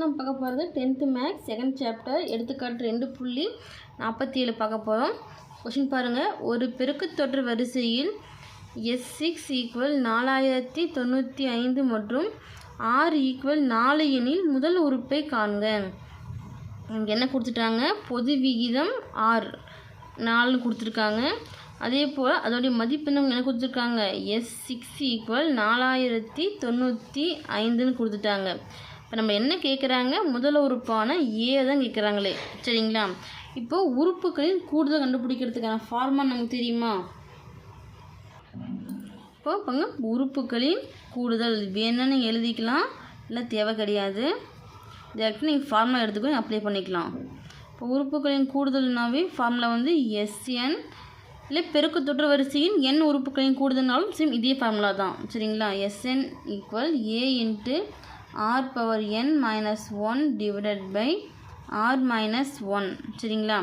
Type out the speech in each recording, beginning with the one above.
நம்ம பார்க்க போகிறது டென்த்து மேக்ஸ் செகண்ட் சாப்டர் எடுத்துக்காட்டு ரெண்டு புள்ளி நாற்பத்தி ஏழு பார்க்க போகிறோம் கொஷின் பாருங்கள் ஒரு பெருக்குத்தொற்று வரிசையில் எஸ் சிக்ஸ் ஈக்குவல் நாலாயிரத்தி தொண்ணூற்றி ஐந்து மற்றும் ஆர் ஈக்குவல் நாலு எனில் முதல் உறுப்பை காண்க. என்ன கொடுத்துட்டாங்க? பொது விகிதம் ஆர் நாலு கொடுத்துருக்காங்க. அதே போல் அதோடைய மதிப்பு என்ன கொடுத்துருக்காங்க? எஸ் சிக்ஸ் ஈக்குவல் நாலாயிரத்தி தொண்ணூற்றி ஐந்துன்னு கொடுத்துட்டாங்க. இப்போ நம்ம என்ன கேட்குறாங்க முதல் உறுப்பான ஏ தான் கேட்குறாங்களே சரிங்களா? இப்போது உறுப்புகளின் கூடுதல் கண்டுபிடிக்கிறதுக்கான ஃபார்மா நமக்கு தெரியுமா? இப்போ பாங்க உறுப்புகளின் கூடுதல் வேணும்னு எழுதிக்கலாம். இல்லை தேவை கிடையாது. டேரக்டாக நீங்கள் ஃபார்முலா எடுத்துக்கோ அப்ளை பண்ணிக்கலாம். இப்போ உறுப்புகளின் கூடுதல்னாவே ஃபார்முலா வந்து எஸ்என் இல்லை பெருக்கு தொற்று வரிசையின் என் உறுப்புகளின் கூடுதல்னாலும் சேம் இதே ஃபார்முலா தான். சரிங்களா? SN equal A into R power N minus one divided by R minus one சரிங்களா?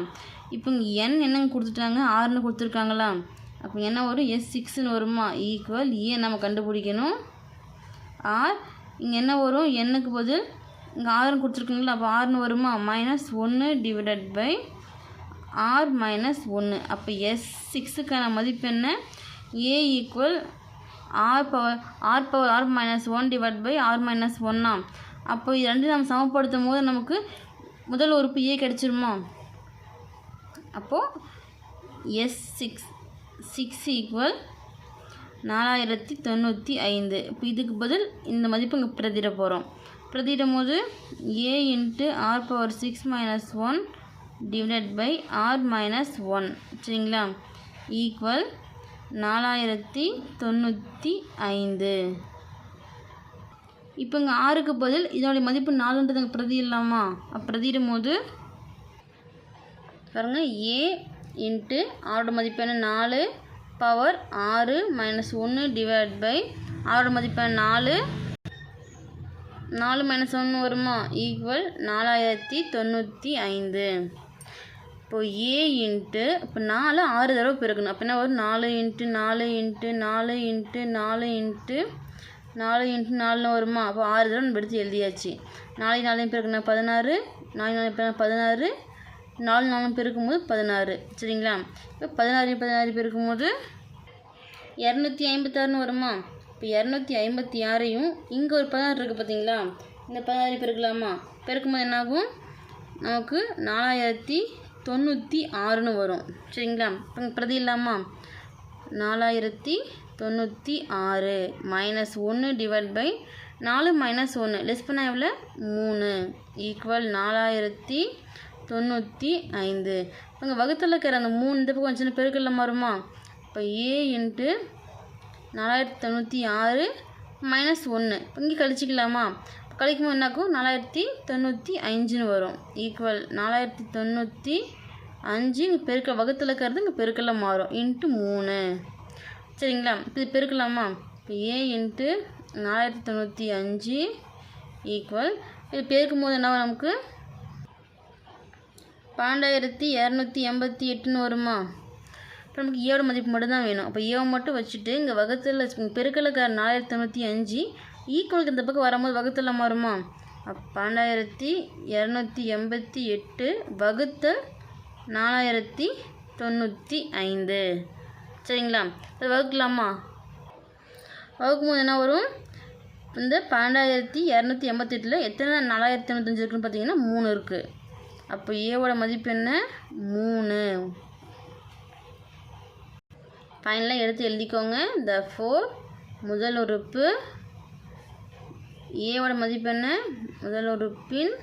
இப்போ இங்கே என் என்னங்க கொடுத்துட்டாங்க? ஆர்னு கொடுத்துருக்காங்களா? அப்போ என்ன வரும்? எஸ் சிக்ஸ்னு வருமா? ஈக்குவல் ஏ e நம்ம கண்டுபிடிக்கணும். ஆர் இங்கே என்ன வரும்? எண்ணுக்கு பதில் இங்கே ஆறுன்னு கொடுத்துருக்கீங்களா? அப்போ ஆறுன்னு வருமா? மைனஸ் ஒன்று டிவைடட் பை ஆர் மைனஸ் ஒன்று அப்போ எஸ் சிக்ஸுக்கான மதிப்பு என்ன? A equal R power R power R minus one divide by R minus ஒன்னா அப்போ இது ரெண்டு நம்ம சமப்படுத்தும் போது நமக்கு முதல் உறுப்பு ஏ கிடச்சிருமா? அப்போது எஸ் சிக்ஸ் சிக்ஸ் ஈக்குவல் நாலாயிரத்தி தொண்ணூற்றி ஐந்து. இப்போ இதுக்கு பதில் இந்த மதிப்பு இங்கே பிரதிட போகிறோம் பிரதிடும் போது A into R power six minus one divide by R minus one சரிங்களா? ஈக்குவல் நாலாயிரத்தி தொண்ணூற்றி ஐந்து. இப்போ இங்கே ஆறுக்கு பதில் இதோடைய மதிப்பு நாலுன்றது இங்கே பிரதியிடலாமா பிரதிடும் போது பாருங்கள் ஏ இன்ட்டு ஆரோட மதிப்பான நாலு பவர் ஆறு மைனஸ் ஒன்று டிவைட் பை ஆரோட மதிப்பான நாலு. நாலு மைனஸ் ஒன்று வருமா? ஈக்குவல் நாலாயிரத்தி தொண்ணூற்றி ஐந்து. இப்போ ஏ இன்ட்டு இப்போ நாலு ஆறு தடவை பெருக்கணும் அப்போ என்ன வரும்? நாலு இன்ட்டு நாலு இன்ட்டு நாலு இன்ட்டு நாலு இன்ட்டு நாலு இன்ட்டு நாலுன்னு வருமா? அப்போ ஆறு தடவை நம்ம எடுத்து எழுதியாச்சு. நாலு நாலையும் பெருக்கணும் பதினாறு நாலு நாலு பெருக்கணும் பதினாறு நாலு நாலும் பிறக்கும் போது பதினாறு. சரிங்களா? இப்போ பதினாறு பதினாறு பெருக்கும் போது இரநூத்தி ஐம்பத்தாறுன்னு வருமா? இப்போ இரநூத்தி ஐம்பத்தி ஆறையும் இங்கே ஒரு பதினாறு இருக்குது பார்த்தீங்களா இந்த பதினாறு பெருக்கலாமா பெருக்கும்போது என்னாகும்? நமக்கு நாலாயிரத்தி தொண்ணூற்றி ஆறுன்னு வரும். சரிங்களா? இப்போ பிரதி இல்லாமா நாலாயிரத்தி தொண்ணூற்றி ஆறு மைனஸ் ஒன்று டிவைட் பை நாலு மைனஸ் ஒன்று லெஸ் பண்ண எவ்வளோ மூணு. ஈக்குவல் நாலாயிரத்தி தொண்ணூற்றி ஐந்து. இங்கே வகுத்தில் இருக்கிற அந்த மூணு இந்த பக்கம் சின்ன பெருக்கல்ல மாறுமா? இப்போ ஏ இன்ட்டு நாலாயிரத்தி தொண்ணூற்றி ஆறு மைனஸ் ஒன்று இங்கே கழிச்சிக்கலாமா? கழிக்கும் போது என்னாக்கும் நாலாயிரத்தி தொண்ணூற்றி அஞ்சுன்னு வரும். ஈக்குவல் நாலாயிரத்தி தொண்ணூற்றி அஞ்சு. இங்கே பெருக்க வகுத்தில் இருக்கிறது இங்கே பெருக்கல்ல மாறும். இன்ட்டு மூணு. சரிங்களா? இப்போ இது பெருக்கலாமா? இப்போ ஏ இன்ட்டு நாலாயிரத்தி தொண்ணூற்றி அஞ்சு ஈக்குவல் இது பெருக்கும் போது என்ன நமக்கு? பன்னெண்டாயிரத்தி இரநூத்தி எண்பத்தி எட்டுன்னு வருமா? இப்போ நமக்கு ஏவோட மதிப்பு மட்டும்தான் வேணும். அப்போ ஏவை மட்டும் வச்சுட்டு இங்கே வகுத்தில் பெருக்கலுக்கார நாலாயிரத்தி தொண்ணூற்றி அஞ்சு ஈக்குவலுக்கு இந்த பக்கம் வரும்போது வகுத்தில் வருமா? பன்னெண்டாயிரத்தி இரநூத்தி எண்பத்தி எட்டு வகுத்தல் நாலாயிரத்தி தொண்ணூற்றி ஐந்து. சரிங்களா? இது வகுக்கலாமா? வகுக்கும்போது என்ன வரும்? இந்த பன்னெண்டாயிரத்தி இரநூத்தி எண்பத்தெட்டில் எத்தனை நாலாயிரத்தி தொண்ணூத்தஞ்சு இருக்குன்னு பார்த்தீங்கன்னா மூணு இருக்குது அப்போ ஏவோட மதிப்பு என்ன? மூணு. ஃபைனலாக எடுத்து எழுதிக்கோங்க. த ஃபோர் முதல் உறுப்பு ஏவோட மதிப்பு என்ன? முதல் உறுப்பின்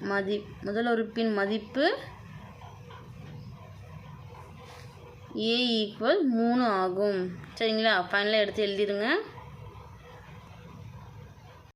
மதி முதல் உறுப்பின் மதிப்பு ஏ ஈக்குவல் மூணு ஆகும். சரிங்களா? ஃபைனலாக எடுத்து எழுதிடுங்க.